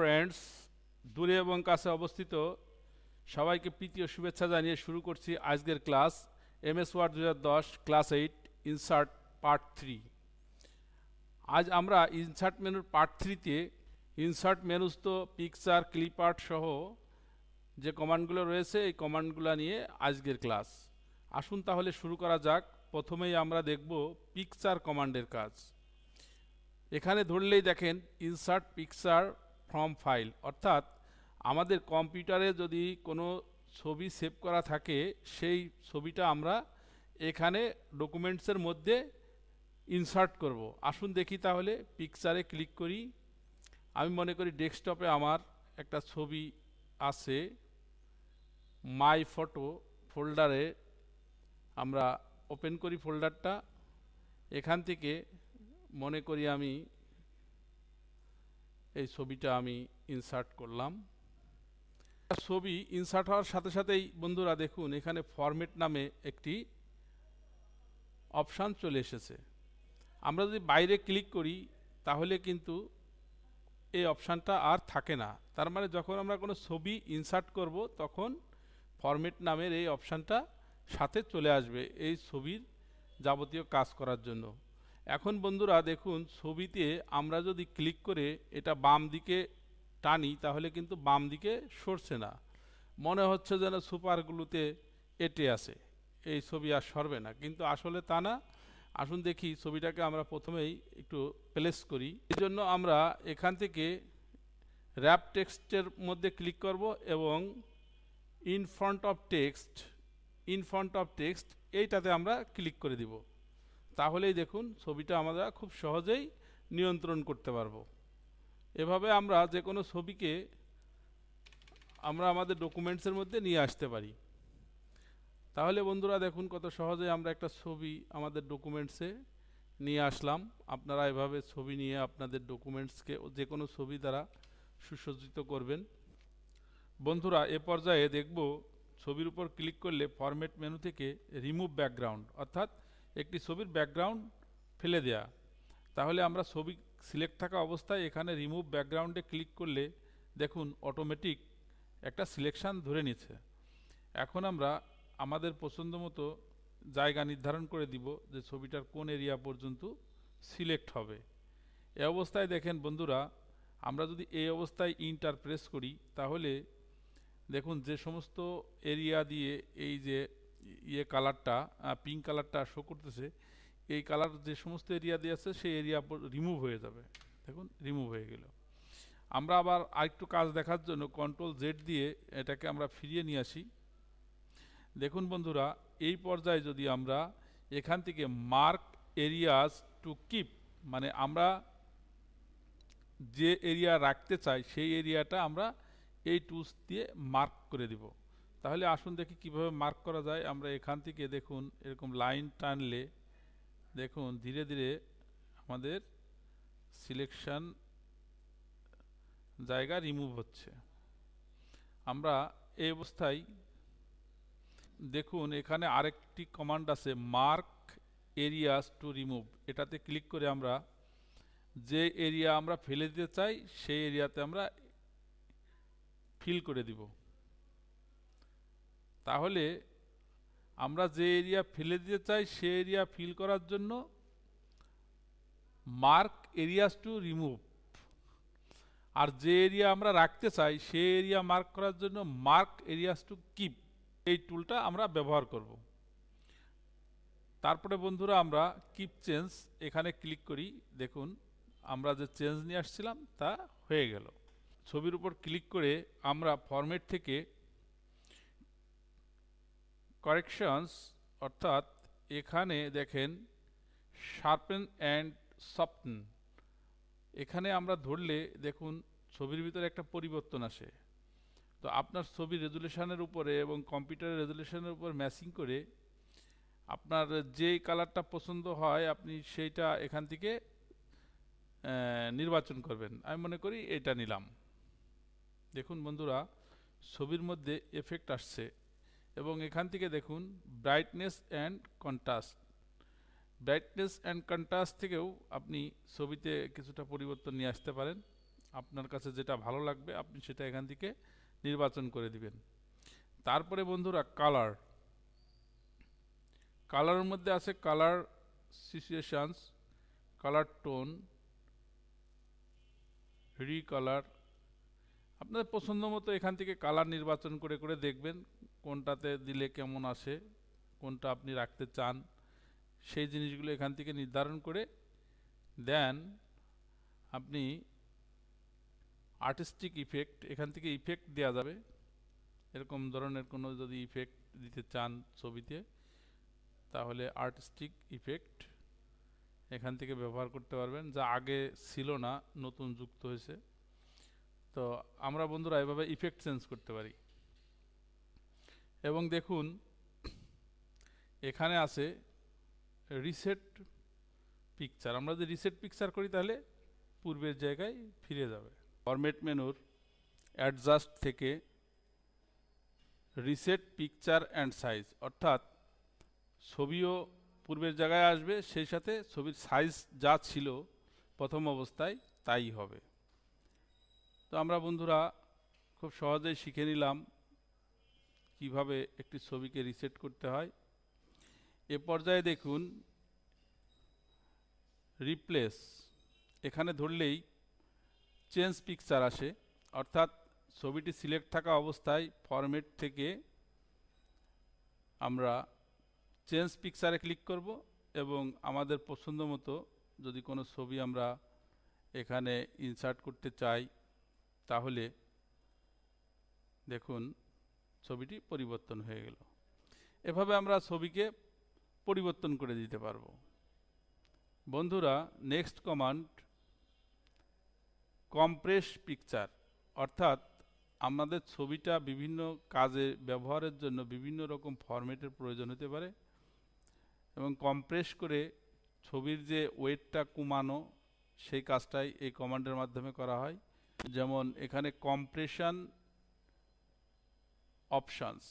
Friends দূরে এবং কাছে অবস্থিত, সবাইকে প্রীতি ও শুভেচ্ছা জানিয়ে শুরু করছি আজকের ক্লাস এম এস ওয়ার্ড দু class eight insert part three আজ আমরা ইনসার্ট মেনুর পার্ট থ্রিতে ইনসার্ট মেনুস তো পিকচার ক্লিপ আর্ট সহ যে কমান্ডগুলো রয়েছে, এই কমান্ডগুলো নিয়ে আজকের ক্লাস। আসুন তাহলে শুরু করা যাক। প্রথমেই আমরা দেখব পিকচার কমান্ডের কাজ। এখানে ধরলেই দেখেন ইনসার্ট পিকচার ফ্রম ফাইল, অর্থাৎ আমাদের কম্পিউটারে যদি কোনো ছবি সেভ করা থাকে, সেই ছবিটা আমরা এখানে ডকুমেন্টসের মধ্যে ইনসার্ট করব। আসুন দেখি তাহলে, পিকচারে ক্লিক করি। আমি মনে করি ডেস্কটপে আমার একটা ছবি আছে, মাই ফটো ফোল্ডারে আমরা ওপেন করি ফোল্ডারটা। এখান থেকে মনে করি আমি এই ছবিটা আমি ইনসার্ট করলাম। ছবি ইনসার্ট হওয়ার সাথে সাথেই বন্ধুরা দেখুন, এখানে ফরম্যাট নামে একটি অপশান চলে এসেছে। আমরা যদি বাইরে ক্লিক করি, তাহলে কিন্তু এই অপশানটা আর থাকে না। তার মানে যখন আমরা কোনো ছবি ইনসার্ট করব, তখন ফরম্যাট নামের এই অপশানটা সাথে চলে আসবে এই ছবির যাবতীয় কাজ করার জন্য। এখন বন্ধুরা দেখুন, ছবিতে আমরা যদি ক্লিক করে এটা বাম দিকে টানি, তাহলে কিন্তু বাম দিকে সরছে না। মনে হচ্ছে যেন সুপারগুলোতে এটে আছে। এই ছবি আর সরবে না। কিন্তু আসলে তা না। আসুন দেখি ছবিটাকে আমরা প্রথমেই একটু প্লেস করি। এই জন্য আমরা এখান থেকে র্যাপ টেক্সটের মধ্যে ক্লিক করব এবং in front of text, in front of text, এইটাতে আমরা ক্লিক করে দিব। তাহলেই দেখুন ছবিটা আমরা খুব সহজেই নিয়ন্ত্রণ করতে পারব। এভাবে আমরা যে কোনো ছবিকে আমরা আমাদের ডকুমেন্টসের মধ্যে নিয়ে আসতে পারি। তাহলে বন্ধুরা দেখুন কত সহজে আমরা একটা ছবি আমাদের ডকুমেন্টসে নিয়ে আসলাম। আপনারা এভাবে ছবি নিয়ে আপনাদের ডকুমেন্টসকে যে কোনো ছবি দ্বারা সুসজ্জিত করবেন। বন্ধুরা, এ পর্যায়ে দেখব ছবির উপর ক্লিক করলে ফরম্যাট মেনু থেকে রিমুভ ব্যাকগ্রাউন্ড অর্থাৎ একটি ছবির ব্যাকগ্রাউন্ড ফেলে দেয়া। তাহলে আমরা ছবি সিলেক্ট থাকা অবস্থায় এখানে রিমুভ ব্যাকগ্রাউন্ডে ক্লিক করলে দেখুন অটোমেটিক একটা সিলেকশান ধরে নিচ্ছে এখন আমরা আমাদের পছন্দ মতো জায়গা নির্ধারণ করে দিব যে ছবিটার কোন এরিয়া পর্যন্ত সিলেক্ট হবে। এ অবস্থায় দেখেন বন্ধুরা, আমরা যদি এই অবস্থায় ইন্টার প্রেস করি, তাহলে দেখুন যে সমস্ত এরিয়া দিয়ে এই যে ইয়ে কালারটা পিঙ্ক কালারটা শো করতেছে, এই কালার যে সমস্ত এরিয়া দিয়ে আছে, সেই এরিয়া রিমুভ হয়ে যাবে। দেখুন রিমুভ হয়ে গেল। আমরা আবার আরেকটু কাজ দেখার জন্য কন্ট্রোল জেড দিয়ে এটাকে আমরা ফিরিয়ে নিয়ে আসি। দেখুন বন্ধুরা, এই পর্যায়ে যদি আমরা এখান থেকে মার্ক এরিয়াস টু কিপ মানে আমরা যে এরিয়া রাখতে চাই, সেই এরিয়াটা আমরা এই টুলস দিয়ে মার্ক করে দিব। তাহলে আসুন দেখি কীভাবে মার্ক করা যায়। আমরা এখান থেকে দেখুন, এরকম লাইন টানলে দেখুন, ধীরে ধীরে আমাদের সিলেকশন জায়গা রিমুভ হচ্ছে। আমরা এই অবস্থায় দেখুন, এখানে আরেকটি কমান্ড আছে মার্ক এরিয়াস টু রিমুভ এটাতে ক্লিক করে আমরা যে এরিয়া আমরা ফেলে দিতে চাই, সেই এরিয়াতে আমরা ফিল করে দিব। তাহলে আমরা যে এরিয়া ফেলে দিতে চাই, সে এরিয়া ফিল করার জন্য মার্ক এরিয়াস টু রিমুভ। আর যে এরিয়া আমরা রাখতে চাই, সে এরিয়া মার্ক করার জন্য মার্ক এরিয়াস টু কিপ। এই টুলটা আমরা ব্যবহার করব। তারপরে বন্ধুরা আমরা কিপ চেঞ্জ এখানে ক্লিক করি। দেখুন, আমরা যে চেঞ্জ নিয়ে আসছিলাম, তা হয়ে গেল। ছবির উপর ক্লিক করে আমরা ফরম্যাট থেকে কারেকশনস অর্থাৎ এখানে দেখেন শার্পেন অ্যান্ড সফটন এখানে আমরা ধরলে দেখুন, ছবির ভিতরে একটা পরিবর্তন আসে। তো আপনার ছবি রেজুলেশনের উপরে এবং কম্পিউটারের রেজুলেশনের উপর ম্যাচিং করে আপনার যেই কালারটা পছন্দ হয়, আপনি সেইটা এখান থেকে নির্বাচন করবেন। আমি মনে করি এটা নিলাম। দেখুন বন্ধুরা, ছবির মধ্যে এফেক্ট আসছে। এবং এখান থেকে দেখুন brightness and contrast brightness and contrast থেকেও আপনি ছবিতে কিছুটা পরিবর্তন নিয়ে আসতে পারেন। আপনার কাছে যেটা ভালো লাগবে, আপনি সেটা এখান থেকে নির্বাচন করে দিবেন। তারপরে বন্ধুরা কালার কালারের মধ্যে আছে colour situations colour tone recolour আপনাদের পছন্দ মতো এখান থেকে কালার নির্বাচন করে করে দেখবেন। কোনটাতে দিলে কেমন আসে, কোনটা আপনি রাখতে চান, সেই জিনিসগুলো এখান থেকে নির্ধারণ করে দেন। আপনি আর্টিস্টিক ইফেক্ট এখান থেকে ইফেক্ট দেওয়া যাবে। এরকম ধরনের কোনো যদি ইফেক্ট দিতে চান ছবিতে, তাহলে আর্টিস্টিক ইফেক্ট এখান থেকে ব্যবহার করতে পারবেন, যা আগে ছিল না, নতুন যুক্ত হয়েছে। তো আমরা বন্ধুরা এভাবে ইফেক্ট চেঞ্জ করতে পারি। এবং দেখুন, এখানে আছে রিসেট পিকচার আমরা যদি রিসেট পিকচার করি তাহলে পূর্বের জায়গায় ফিরে যাবে। ফরম্যাট মেনুর অ্যাডজাস্ট থেকে রিসেট পিকচার অ্যান্ড সাইজ অর্থাৎ ছবিও পূর্বের জায়গায় আসবে, সেই সাথে ছবির সাইজ যা ছিল প্রথম অবস্থায় তাই হবে। তো আমরা বন্ধুরা, খুব সহজেই শিখে নিলাম। কীভাবে একটি ছবিকে রিসেট করতে হয়। এ পর্যায়ে দেখুন রিপ্লেস এখানে ধরলেই চেঞ্জ পিকচার আসে। অর্থাৎ ছবিটি সিলেক্ট থাকা অবস্থায় ফরম্যাট থেকে আমরা চেঞ্জ পিকচারে ক্লিক করব এবং আমাদের পছন্দ মতো যদি কোনো ছবি আমরা এখানে ইনসার্ট করতে চাই, তাহলে দেখুন ছবিটি পরিবর্তন হয়ে গেল। এভাবে আমরা ছবিকে পরিবর্তন করে দিতে পারব। বন্ধুরা নেক্সট কমান্ড কম্প্রেস পিকচার অর্থাৎ আমাদের ছবিটা বিভিন্ন কাজে ব্যবহারের জন্য বিভিন্ন রকম ফরম্যাটের প্রয়োজন হতে পারে এবং কম্প্রেস করে ছবির যে ওয়েটটা কমানো, সেই কাজটাই এই কমান্ডের মাধ্যমে করা হয়। যেমন এখানে compression options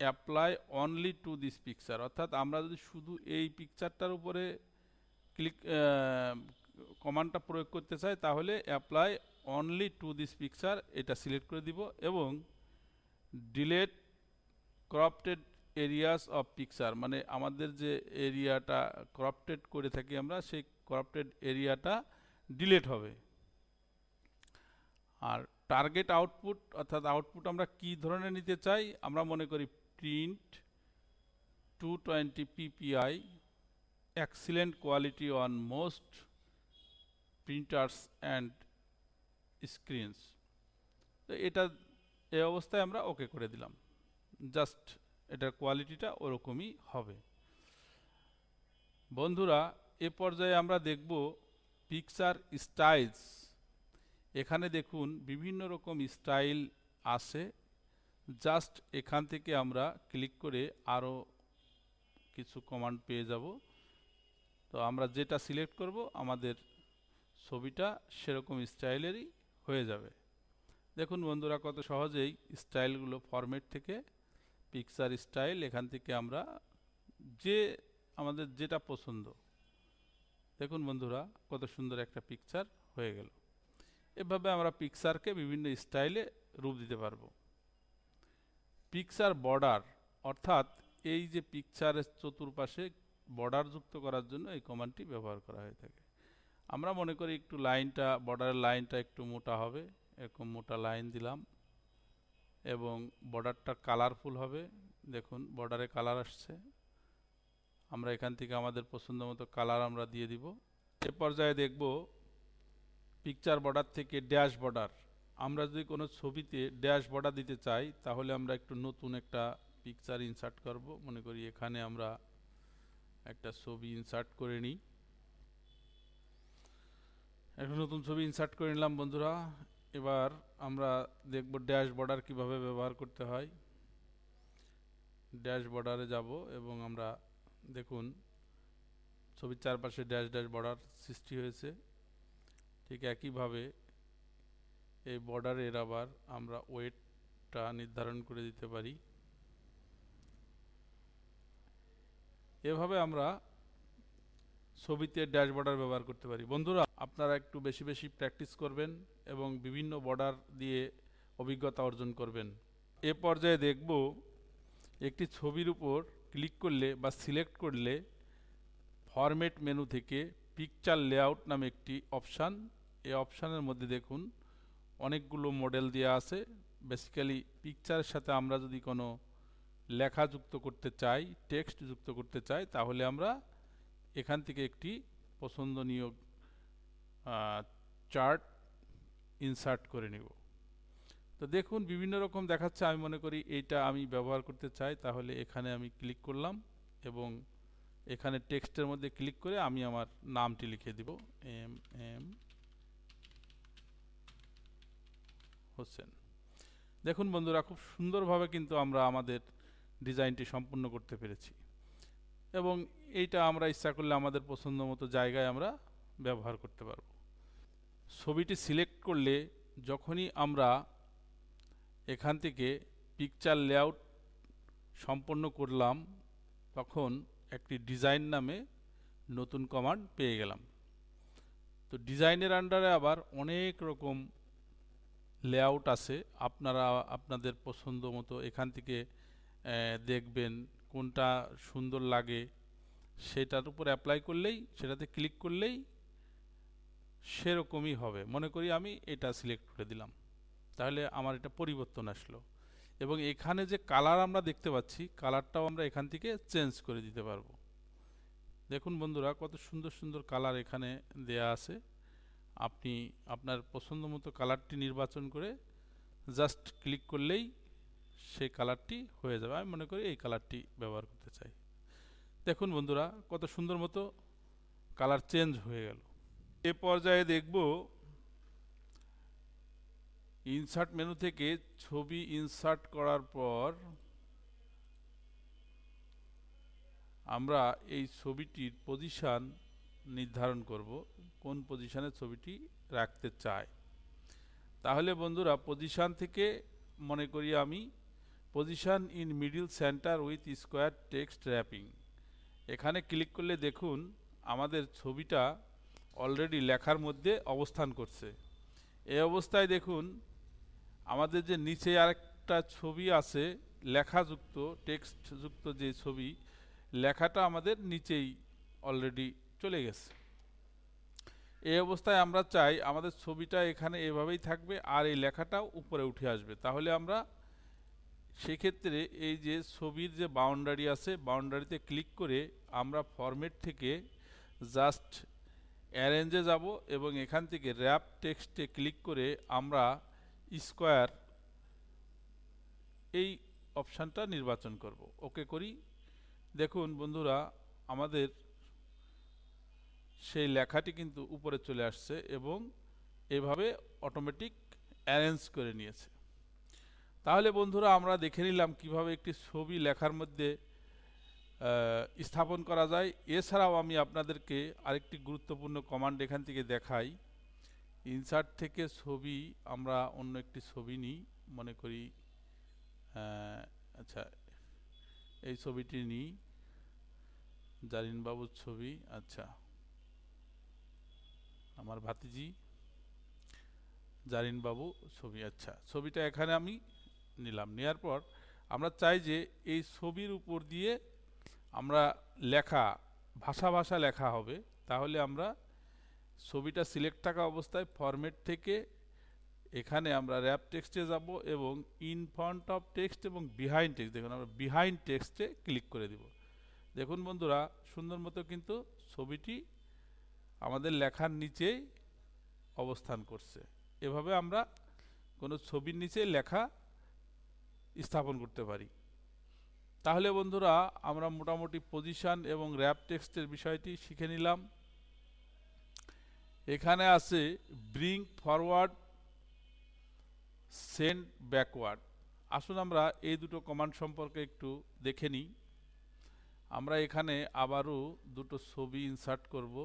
apply only to this picture অর্থাৎ আমরা যদি শুধু এই পিকচারটার উপরে ক্লিক কমান্ডটা প্রয়োগ করতে চাই, তাহলে apply only to this picture এটা সিলেক্ট করে দিব এবং delete cropped areas of picture মানে আমাদের যে এরিয়াটা ক্রপটেড করে থাকি আমরা, সেই ক্রপটেড এরিয়াটা ডিলেট হবে। আর টার্গেট আউটপুট অর্থাৎ আউটপুট আমরা কি ধরনের নিতে চাই? আমরা মনে করি print two twenty PPI excellent quality on most printers and screens তো এটা, এই অবস্থায় আমরা ওকে করে দিলাম। জাস্ট এটার কোয়ালিটিটা ওরকমই হবে। বন্ধুরা, এ পর্যায়ে আমরা দেখব পিকচার স্টাইলস এখানে দেখুন বিভিন্ন রকম স্টাইল আছে। জাস্ট এখান থেকে আমরা ক্লিক করে আরও কিছু কমান্ড পেয়ে যাব। তো আমরা যেটা সিলেক্ট করব, আমাদের ছবিটা সেরকম স্টাইলেরই হয়ে যাবে। দেখুন বন্ধুরা, কত সহজেই স্টাইলগুলো ফরম্যাট থেকে পিকচার স্টাইল এখান থেকে আমরা যে আমাদের যেটা পছন্দ। দেখুন বন্ধুরা, কত সুন্দর একটা পিকচার হয়ে গেল। এভাবে আমরা পিকচারকে বিভিন্ন স্টাইলে রূপ দিতে পারব। পিকচার বর্ডার অর্থাৎ এই যে পিকচারের চতুর্পাশে বর্ডার যুক্ত করার জন্য এই কমান্ডটি ব্যবহার করা হয়ে থাকে। আমরা মনে করি একটু লাইনটা বর্ডারের লাইনটা একটু মোটা হবে, এরকম মোটা লাইন দিলাম এবং বর্ডারটা কালারফুল হবে। দেখুন বর্ডারে কালার আসছে। আমরা এখান থেকে আমাদের পছন্দ মতো কালার আমরা দিয়ে দিব। এ পর্যায়ে দেখব পিকচার বর্ডার থেকে ড্যাশ বর্ডার আমরা যদি কোনো ছবিতে ড্যাশ বর্ডার দিতে চাই, তাহলে আমরা একটু নতুন একটা পিকচার ইনসার্ট করব। মনে করি এখানে আমরা একটা ছবি ইনসার্ট করে নিই। একটা নতুন ছবি ইনসার্ট করে নিলাম বন্ধুরা। এবার আমরা দেখব ড্যাশ বর্ডার কীভাবে ব্যবহার করতে হয়। ড্যাশ বর্ডারে যাব এবং আমরা দেখুন, ছবির চারপাশে ড্যাশ ড্যাশ বর্ডার সৃষ্টি হয়েছে। ঠিক একইভাবে এই বর্ডারের আবার আমরা ওয়েটটা নির্ধারণ করে দিতে পারি। এভাবে আমরা ছবিতে ড্যাশ বর্ডার ব্যবহার করতে পারি। বন্ধুরা, আপনারা একটু বেশি বেশি প্র্যাকটিস করবেন এবং বিভিন্ন বর্ডার দিয়ে অভিজ্ঞতা অর্জন করবেন। এ পর্যায়ে দেখব একটি ছবির উপর ক্লিক করলে বা সিলেক্ট করলে ফরম্যাট মেনু থেকে পিকচার লেআউট নামে একটি অপশান এই অপশানের মধ্যে দেখুন, অনেকগুলো মডেল দেওয়া আছে। বেসিক্যালি পিকচারের সাথে আমরা যদি কোনো লেখা যুক্ত করতে চাই টেক্সট যুক্ত করতে চাই, তাহলে আমরা এখান থেকে একটি পছন্দনীয় চার্ট ইনসার্ট করে নিব। তো দেখুন, বিভিন্ন রকম দেখাচ্ছে। আমি মনে করি এইটা আমি ব্যবহার করতে চাই, তাহলে এখানে আমি ক্লিক করলাম এবং এখানে টেক্সটের মধ্যে ক্লিক করে আমি আমার নামটি লিখে দিব। M M Hossain. দেখুন বন্ধুরা, খুব সুন্দরভাবে কিন্তু আমরা আমাদের ডিজাইনটি সম্পূর্ণ করতে পেরেছি এবং এইটা আমরা ইচ্ছা করলে আমাদের পছন্দ মতো জায়গায় আমরা ব্যবহার করতে পারব। ছবিটি সিলেক্ট করলে যখনই আমরা এখান থেকে পিকচার লেআউট সম্পন্ন করলাম, তখন একটি ডিজাইন নামে নতুন কমান্ড পেয়ে গেলাম। তো ডিজাইনের আন্ডারে আবার অনেক রকম লেআউট আছে। আপনারা, আপনাদের পছন্দ মতো এখান থেকে দেখবেন কোনটা সুন্দর লাগে। সেটার উপর অ্যাপ্লাই করলেই, সেটাতে ক্লিক করলেই সেরকমই হবে। মনে করি আমি এটা সিলেক্ট করে দিলাম। তাহলে আমার এটা পরিবর্তন আসলো। এবং এখানে যে কালার আমরা দেখতে পাচ্ছি কালারটাও আমরা এখান থেকে চেঞ্জ করে দিতে পারব। দেখুন বন্ধুরা, কত সুন্দর সুন্দর কালার এখানে দেয়া আছে। আপনি আপনার পছন্দ মতো কালারটি নির্বাচন করে জাস্ট ক্লিক করলেই সেই কালারটি হয়ে যাবে। আমি মনে করি এই কালারটি ব্যবহার করতে চাই। দেখুন বন্ধুরা, কত সুন্দর মতো কালার চেঞ্জ হয়ে গেল। এ পর্যায়ে দেখব ইনসার্ট মেনু থেকে ছবি ইনসার্ট করার পর আমরা এই ছবিটির পজিশান নির্ধারণ করব কোন পজিশানে ছবিটি রাখতে চাই তাহলে বন্ধুরা পজিশান থেকে মনে করি আমি position in middle centre with square text wrapping এখানে ক্লিক করলে দেখুন, আমাদের ছবিটা অলরেডি লেখার মধ্যে অবস্থান করছে। এই অবস্থায় দেখুন, আমাদের যে নিচে আরেকটা ছবি আছে, লেখাযুক্ত টেক্সটযুক্ত যে ছবি, লেখাটা আমাদের নিচেই অলরেডি চলে গেছে। এই অবস্থায় আমরা চাই আমাদের ছবিটা এখানে এভাবেই থাকবে আর এই লেখাটাও উপরে উঠে আসবে। তাহলে আমরা সেক্ষেত্রে এই যে ছবির যে বাউন্ডারি আছে বাউন্ডারিতে ক্লিক করে আমরা ফরম্যাট থেকে জাস্ট অ্যারেঞ্জে যাব এবং এখান থেকে র্যাপ টেক্সটে ক্লিক করে আমরা স্কোয়ার এই অপশানটা নির্বাচন করব। ওকে করি? দেখুন বন্ধুরা, আমাদের সেই লেখাটি কিন্তু উপরে চলে আসছে এবং এভাবে অটোমেটিক অ্যারেঞ্জ করে নিয়েছে। তাহলে বন্ধুরা আমরা দেখে নিলাম কীভাবে একটি ছবি লেখার মধ্যে স্থাপন করা যায়। এছাড়াও আমি আপনাদেরকে আরেকটি গুরুত্বপূর্ণ কমান্ড এখান থেকে দেখাই। ইনসার্ট থেকে ছবি, আমরা অন্য একটি ছবি নিই, মনে করি আচ্ছা এই ছবিটি নিই। জারিনবাবুর ছবি আচ্ছা। আমার ভাতিজি জারিনবাবু ছবি আচ্ছা ছবিটা এখানে আমি নিলাম। নেওয়ার পর আমরা চাই যে এই ছবির উপর দিয়ে আমরা লেখা, ভাষা ভাষা লেখা হবে। তাহলে আমরা ছবিটা সিলেক্ট থাকা অবস্থায় ফরম্যাট থেকে এখানে আমরা র্যাপ টেক্সটে যাব এবং ইন ফ্রন্ট অফ টেক্সট এবং বিহাইন্ড টেক্সট, দেখুন আমরা বিহাইন্ড টেক্সটে ক্লিক করে দিব। দেখুন বন্ধুরা, সুন্দর মতো কিন্তু ছবিটি আমাদের লেখার নিচেই অবস্থান করছে। এভাবে আমরা কোনো ছবির নিচে লেখা স্থাপন করতে পারি। তাহলে বন্ধুরা, আমরা মোটামুটি পজিশন এবং র্যাপ টেক্সটের বিষয়টি শিখে নিলাম। এখানে আছে ব্রিং ফরওয়ার্ড সেন্ড ব্যাকওয়ার্ড আসুন আমরা এই দুটো কমান্ড সম্পর্কে একটু দেখে নিই। আমরা এখানে আবারও দুটো ছবি ইনসার্ট করব।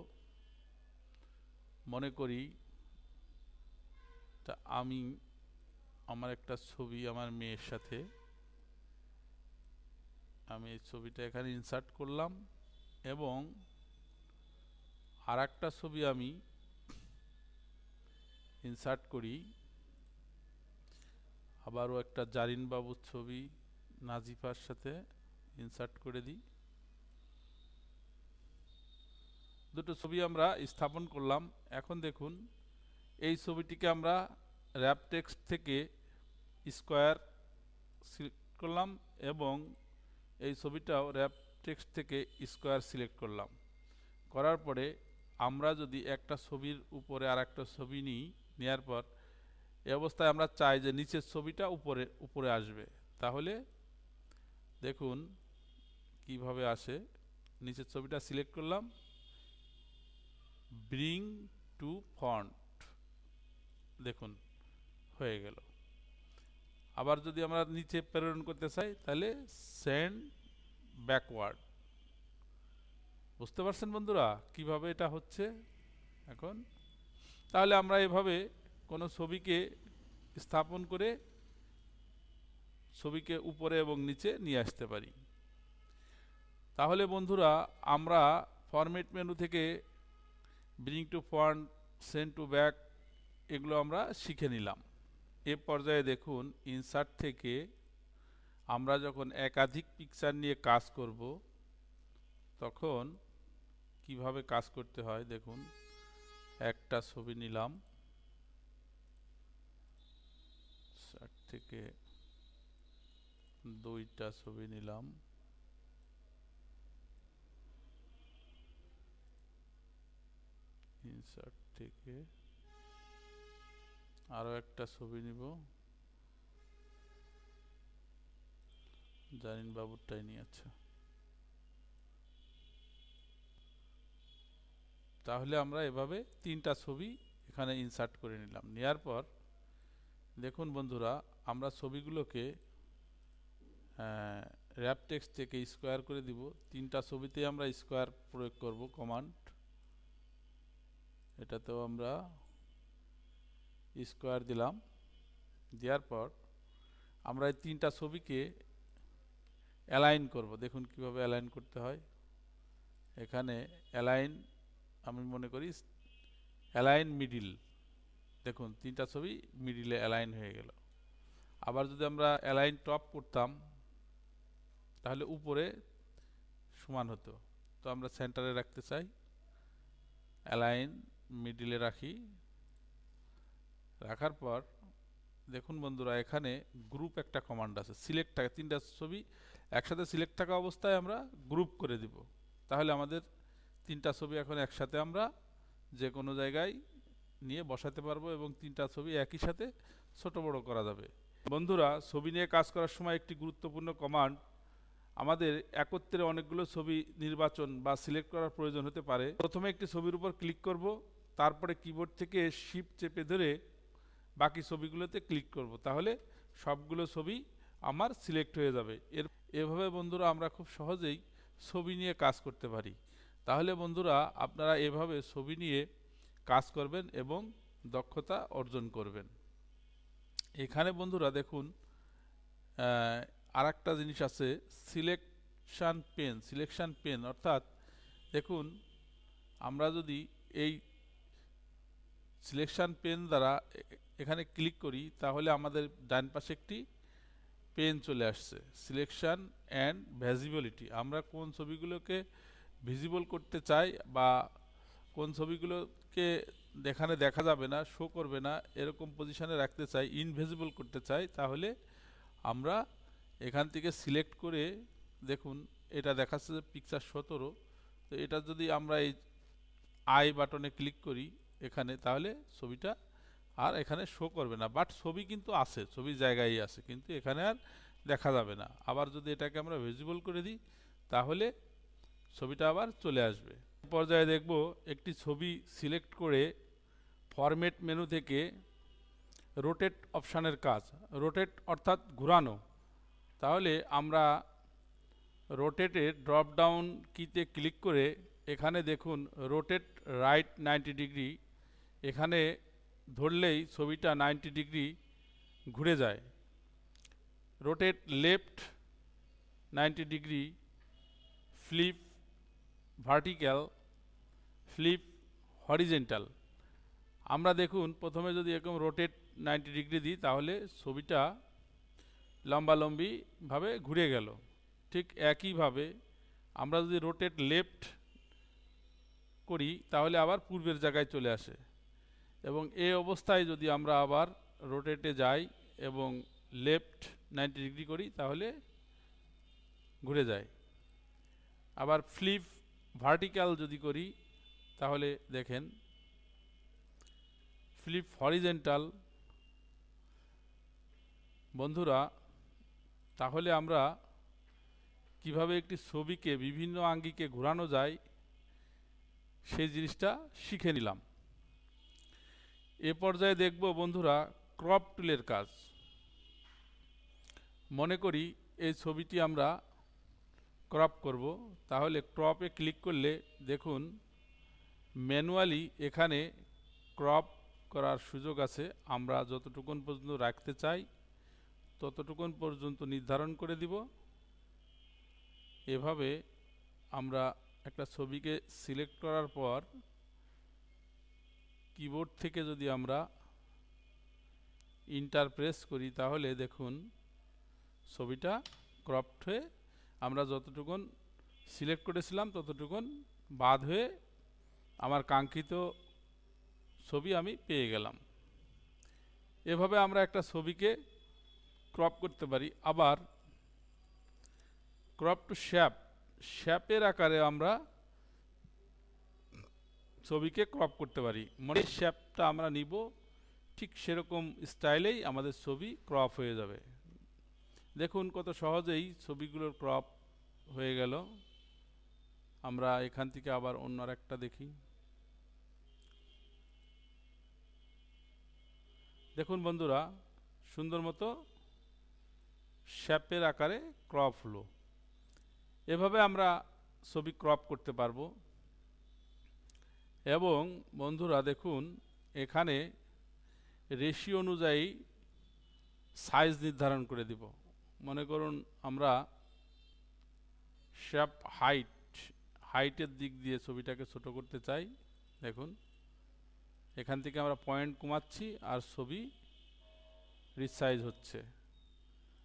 মনে করি, তা আমি আমার একটা ছবি আমার মেয়ের সাথে। আমি এই ছবিটা এখানে ইনসার্ট করলাম এবং আর একটা ছবি আমি ইনসার্ট করি। আবারও একটা জারিন বাবুর ছবি, নাজিফার সাথে ইনসার্ট করে দিই। দুটো ছবি আমরা স্থাপন করলাম। এখন দেখুন, এই ছবিটিকে আমরা র্যাপ টেক্সট থেকে স্কোয়ার সিলেক্ট করলাম এবং এই ছবিটাও র্যাপ টেক্সট থেকে স্কোয়ার সিলেক্ট করলাম। করার পরে আমরা যদি একটা ছবির উপরে আর একটা ছবি নিই নেওয়ার পর এ অবস্থায় আমরা চাই যে নিচের ছবিটা উপরে উপরে আসবে। তাহলে দেখুন কীভাবে আসে। নিচের ছবিটা সিলেক্ট করলাম। ব্রিং টু ফন্ট দেখুন, হয়ে গেল। আবার যদি আমরা নিচে প্রেরণ করতে চাই, তাহলে সেন্ড ব্যাকওয়ার্ড বুঝতে পারছেন বন্ধুরা কীভাবে এটা হচ্ছে? এখন, তাহলে আমরা এভাবে কোনো ছবিকে স্থাপন করে ছবিকে উপরে এবং নিচে নিয়ে আসতে পারি। তাহলে বন্ধুরা, আমরা ফরম্যাট মেনু থেকে bring to front send to back এগুলো আমরা শিখে নিলাম। এ পর্যায়ে দেখুন ইনসার্ট থেকে আমরা যখন একাধিক পিকচার নিয়ে কাজ করব, তখন কীভাবে কাজ করতে হয় দেখুন, একটা ছবি নিলাম। থেকে দুইটা ছবি নিলাম। ইনসার্ট থেকে। আরও একটা ছবি নিব। জানিন বাবুরটাই নিয়ে আচ্ছা তাহলে আমরা এভাবে তিনটা ছবি এখানে ইনসার্ট করে নিলাম। নেওয়ার পর দেখুন বন্ধুরা, আমরা ছবিগুলোকে র্যাপ টেক্সট থেকে স্কোয়ার করে দিব। তিনটা ছবিতে আমরা স্কোয়ার প্রয়োগ করব কমান্ড এটাতেও আমরা স্কোয়ার দিলাম। দেওয়ার পর আমরা এই তিনটা ছবিকে অ্যালাইন করব। দেখুন কীভাবে অ্যালাইন করতে হয়। এখানে অ্যালাইন আমি মনে করি অ্যালাইন মিডিল দেখুন, তিনটা ছবি মিডিলে অ্যালাইন হয়ে গেল। আবার যদি আমরা অ্যালাইন টপ করতাম, তাহলে উপরে সমান হতো। তো আমরা সেন্টারে রাখতে চাই। অ্যালাইন মিডিলে রাখি। রাখার পর, দেখুন বন্ধুরা, এখানে গ্রুপ একটা কমান্ড আছে। সিলেক্ট থাকে, তিনটা ছবি একসাথে সিলেক্ট থাকা অবস্থায় আমরা গ্রুপ করে দিব। তাহলে আমাদের তিনটা ছবি এখন একসাথে আমরা যে কোনো জায়গায় নিয়ে বসাতে পারব এবং তিনটা ছবি একই সাথে ছোট বড় করা যাবে। বন্ধুরা, ছবি নিয়ে কাজ করার সময় একটি গুরুত্বপূর্ণ কমান্ড আমাদের একত্রে অনেকগুলো ছবি নির্বাচন বা সিলেক্ট করার প্রয়োজন হতে পারে। প্রথমে একটি ছবির উপর ক্লিক করব। তারপরে কিবোর্ড থেকে শিফট চেপে ধরে বাকি ছবিগুলোতে ক্লিক করব। তাহলে সবগুলো ছবি আমার সিলেক্ট হয়ে যাবে। এর, এভাবে বন্ধুরা আমরা খুব সহজেই ছবি নিয়ে কাজ করতে পারি। তাহলে বন্ধুরা আপনারা এভাবে ছবি নিয়ে কাজ করবেন এবং দক্ষতা অর্জন করবেন। এখানে বন্ধুরা দেখুন আর একটা জিনিস আছে সিলেকশান পেন সিলেকশান পেন অর্থাৎ দেখুন, আমরা যদি এই সিলেকশান পেন দ্বারা এখানে ক্লিক করি, তাহলে আমাদের ডান পাশে একটি পেন চলে আসছে। সিলেকশান অ্যান্ড ভ্যাজিবিলিটি আমরা কোন ছবিগুলোকে ভিজিবল করতে চাই বা কোন ছবিগুলোকে এখানে দেখা যাবে না শো করবে না, এরকম পজিশানে রাখতে চাই ইনভিজিবল করতে চাই, তাহলে আমরা এখান থেকে সিলেক্ট করে দেখুন, এটা দেখাচ্ছে যে পিকচার সতেরো। তো এটা যদি আমরা এই আই বাটনে ক্লিক করি এখানে, তাহলে ছবিটা আর এখানে শো করবে না। বাট ছবি কিন্তু আছে ছবি জায়গায় আছে, কিন্তু এখানে আর দেখা যাবে না। আবার যদি এটাকে আমরা ভিজিবল করে দিই, তাহলে ছবিটা আবার চলে আসবে। পর্যায়ে দেখব একটি ছবি সিলেক্ট করে ফরম্যাট মেনু থেকে রোটেট অপশানের কাজ রোটেট অর্থাৎ ঘুরানো। তাহলে আমরা রোটেটের ড্রপ ডাউন কিতে ক্লিক করে এখানে দেখুন রোটেট রাইট নাইনটি ডিগ্রি এখানে ধরলেই ছবিটা নাইনটি ডিগ্রি ঘুরে যায়। Rotate left, ninety degree flip vertical, flip horizontal. আমরা দেখুন, প্রথমে যদি এরকম রোটেট নাইনটি ডিগ্রি দিই, তাহলে ছবিটা লম্বালম্বিভাবে ঘুরে গেল। ঠিক একইভাবে আমরা যদি রোটেট লেফট করি, তাহলে আবার পূর্বের জায়গায় চলে আসে। এবং এই অবস্থায় যদি আমরা আবার রোটেটে যাই এবং লেফট নাইনটি ডিগ্রি করি, তাহলে ঘুরে যায়। আবার ফ্লিপ ভার্টিক্যাল যদি করি, তাহলে দেখেন ফ্লিপ হরিজেন্টাল বন্ধুরা, তাহলে আমরা কীভাবে একটি ছবিকে বিভিন্ন আঙ্গিকে ঘোরানো যায়, সেই জিনিসটা শিখে নিলাম। এ পর্যায়ে দেখব, বন্ধুরা, ক্রপ টুলের কাজ। মনে করি এই ছবিটি আমরা ক্রপ করব। তাহলে ক্রপে ক্লিক করলে দেখুন, ম্যানুয়ালি এখানে ক্রপ করার সুযোগ আছে। আমরা যতটুকুন পর্যন্ত রাখতে চাই, ততটুকুন পর্যন্ত নির্ধারণ করে দিব। এভাবে আমরা একটা ছবিকে সিলেক্ট করার পর কিবোর্ড থেকে যদি আমরা ইন্টার প্রেস করি, তাহলে দেখুন ছবিটা ক্রপড হয়ে আমরা যতটুকুন সিলেক্ট করেছিলাম, ততটুকুন বাদ হয়ে আমার কাঙ্ক্ষিত ছবি আমি পেয়ে গেলাম। এভাবে আমরা একটা ছবিকে ক্রপ করতে পারি। আবার ক্রপ টু শ্যাপ শ্যাপের আকারে আমরা ছবিকে ক্রপ করতে পারি। মনে শ্যাপটা আমরা নিব, ঠিক সেরকম স্টাইলেই আমাদের ছবি ক্রপ হয়ে যাবে। দেখুন কত সহজেই ছবিগুলোর ক্রপ হয়ে গেল। আমরা এখান থেকে আবার অন্য একটা দেখি। দেখুন বন্ধুরা, সুন্দর মতো শ্যাপের আকারে ক্রপ হলো। এভাবে আমরা ছবি ক্রপ করতে পারব। এবং বন্ধুরা দেখুন, এখানে রেশিও অনুযায়ী সাইজ নির্ধারণ করে দিব। মনে করুন আমরা শ্যাপ হাইট হাইটের দিক দিয়ে ছবিটাকে ছোট করতে চাই। দেখুন, এখান থেকে আমরা পয়েন্ট কমাচ্ছি আর ছবি রিসাইজ হচ্ছে।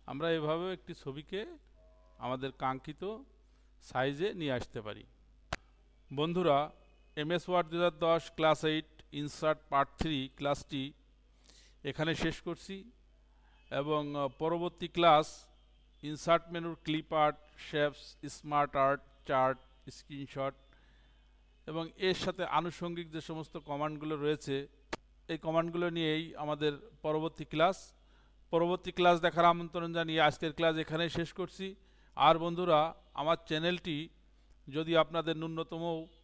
আমরা এভাবে একটি ছবিকে আমাদের কাঙ্ক্ষিত সাইজে নিয়ে আসতে পারি। বন্ধুরা এমএস ওয়ার্ড দু দশ, class eight, insert part three ক্লাসটি এখানে শেষ করছি এবং পরবর্তী ক্লাস ইনসার্ট মেনুর clip art shapes smart art, chart, screenshot এবং এর সাথে আনুষঙ্গিক যে সমস্ত কমান্ডগুলো রয়েছে, এই কমান্ডগুলো নিয়েই আমাদের পরবর্তী ক্লাস। পরবর্তী ক্লাস দেখার আমন্ত্রণ জানিয়ে আজকের ক্লাস এখানেই শেষ করছি। আর বন্ধুরা, আমার চ্যানেলটি যদি আপনাদের ন্যূনতম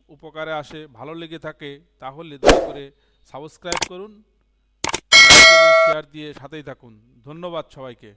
উপকারে আসে, ভালো লেগে থাকে, তাহলে দয়া করে সাবস্ক্রাইব করুন শেয়ার দিয়ে সাথেই থাকুন। ধন্যবাদ সবাইকে।